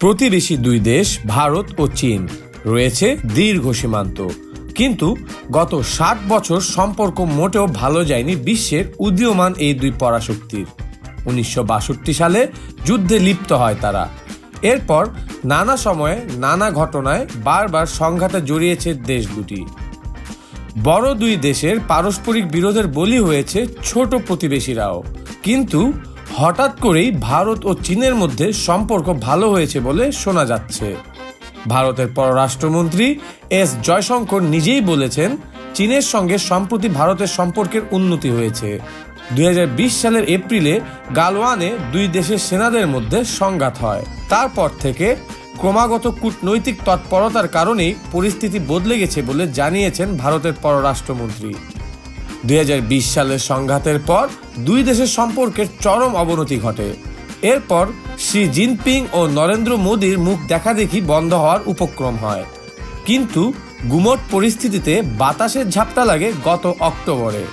প্রতিবেশী দুই দেশ, ভারত ও চীন, রয়েছে দীর্ঘ সীমান্ত। কিন্তু গত ষাট বছর সম্পর্ক মোটেও ভালো যায়নি বিশ্বের উদীয়মান এই দুই পরাশক্তির। উনিশশো বাষট্টি সালে যুদ্ধে লিপ্ত হয় তারা। এরপর নানা সময়ে নানা ঘটনায় বারবার সংঘাতে জড়িয়েছে দেশ দুটি। বড় দুই দেশের পারস্পরিক বিরোধের বলি হয়েছে ছোট প্রতিবেশীরাও। কিন্তু হঠাৎ করেই ভারত ও চীনের মধ্যে সম্পর্ক ভালো হয়েছে বলে শোনা যাচ্ছে। ভারতের পররাষ্ট্রমন্ত্রী এস জয়শঙ্কর নিজেই বলেছেন, চীনের সঙ্গে সম্প্রতি ভারতের সম্পর্কের উন্নতি হয়েছে। দুই হাজার বিশ সালের এপ্রিলে গালওয়ানে দুই দেশের সেনাদের মধ্যে সংঘাত হয়। তারপর থেকে ক্রমাগত কূটনৈতিক তৎপরতার কারণেই পরিস্থিতি বদলে গেছে বলে জানিয়েছেন ভারতের পররাষ্ট্রমন্ত্রী। দুই হাজার বিশ সালের সংঘাতের পর দুই দেশের সম্পর্কের চরম অবনতি ঘটে। এরপর শি জিনপিং ও নরেন্দ্র মোদীর মুখ দেখাদেখি বন্ধ হওয়ার উপক্রম হয়। কিন্তু গুমট পরিস্থিতিতে বাতাসের ঝাপটা লাগে গত অক্টোবরে।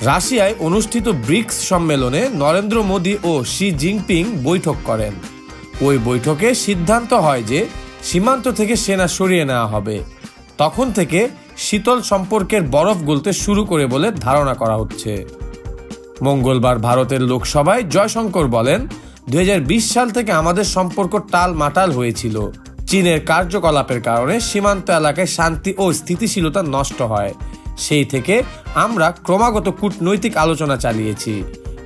রাশিয়ায় অনুষ্ঠিত ব্রিক্স সম্মেলনে নরেন্দ্র মোদী ও শি জিনপিং বৈঠক করেন। ওই বৈঠকে সিদ্ধান্ত হয় যে সীমান্ত থেকে সেনা সরিয়ে নেওয়া হবে। তখন থেকে শীতল সম্পর্কের বরফ গলতে শুরু করে বলে ধারণা করা হচ্ছে। মঙ্গলবার ভারতের লোকসভায় জয়শঙ্কর বলেন দু হাজার বিশ সাল থেকে আমাদের সম্পর্ক টাল মাটাল হয়েছিল। চীনের কার্যকলাপের কারণে সীমান্ত এলাকায় শান্তি ও স্থিতিশীলতা নষ্ট হয়। সেই থেকে আমরা ক্রমাগত কূটনৈতিক আলোচনা চালিয়েছি,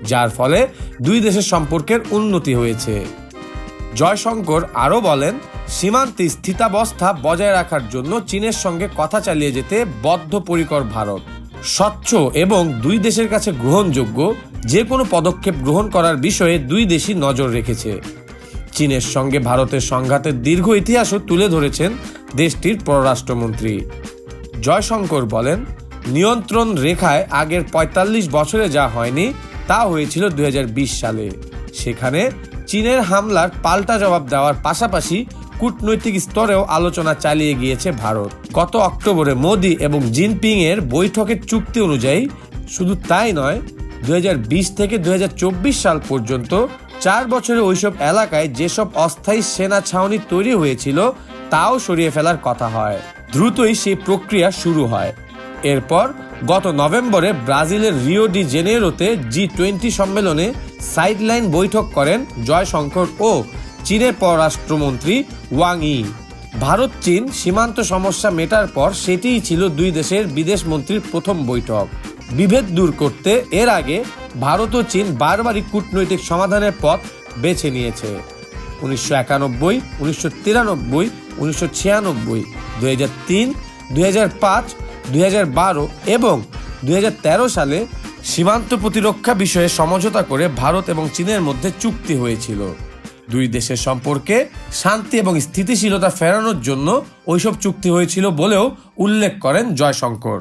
যার ফলে দুই দেশের সম্পর্কের উন্নতি হয়েছে। জয়শঙ্কর আরও বলেন, সীমান্তে স্থিতাবস্থা বজায় রাখার জন্য চীনের সঙ্গে কথা চালিয়ে যেতে বদ্ধপরিকর ভারত। স্বচ্ছ এবং দুই দেশের কাছে গ্রহণযোগ্য যে কোনো পদক্ষেপ গ্রহণ করার বিষয়ে দুই দেশই নজর রেখেছে। চীনের সঙ্গে ভারতের সংঘাতের দীর্ঘ ইতিহাসও তুলে ধরেছেন দেশটির পররাষ্ট্রমন্ত্রী। জয়শঙ্কর বলেন, নিয়ন্ত্রণ রেখায় আগের ৪৫ বছরে যা হয়নি, তা হয়েছিল দুই হাজার বিশ সালে। সেখানে চীনের হামলার পাল্টা জবাব দেওয়ার পাশাপাশি কূটনৈতিক স্তরেও আলোচনা চালিয়ে গিয়েছে ভারত। গত অক্টোবরে মোদি এবং জিনপিং এর বৈঠকের চুক্তি অনুযায়ী শুধু তাই নয়, দুই থেকে দুই হাজার চব্বিশ সাল পর্যন্ত চার বছরে ওইসব এলাকায় যেসব অস্থায়ী সেনা ছাউনি তৈরি হয়েছিল, তাও সরিয়ে ফেলার কথা হয়। দ্রুতই সেই প্রক্রিয়া শুরু হয়। এরপর গত নভেম্বরে ব্রাজিলের রিও ডি জেনেরোতে জি টোয়েন্টি সম্মেলনে সাইডলাইন বৈঠক করেন জয়শঙ্কর ও চীনের পররাষ্ট্রমন্ত্রী ওয়াং ই। ভারত, চীন সীমান্ত সমস্যা মেটার পর সেটিই ছিল দুই দেশের বিদেশ মন্ত্রীর প্রথম বৈঠক। বিভেদ দূর করতে এর আগে ভারত ও চীন বারবারই কূটনৈতিক সমাধানের পথ বেছে নিয়েছে। উনিশশো একানব্বই, উনিশশো তিরানব্বই, উনিশশো ছিয়ানব্বই, দুই হাজার তিন, দুই হাজার পাঁচ দুই হাজার বারো এবং দুই হাজার তেরো সালে সীমান্ত প্রতিরক্ষা বিষয়ে সমঝোতা করে ভারত এবং চীনের মধ্যে চুক্তি হয়েছিল। দুই দেশের সম্পর্কে শান্তি এবং স্থিতিশীলতা ফেরানোর জন্য ওইসব চুক্তি হয়েছিল বলেও উল্লেখ করেন জয়শঙ্কর।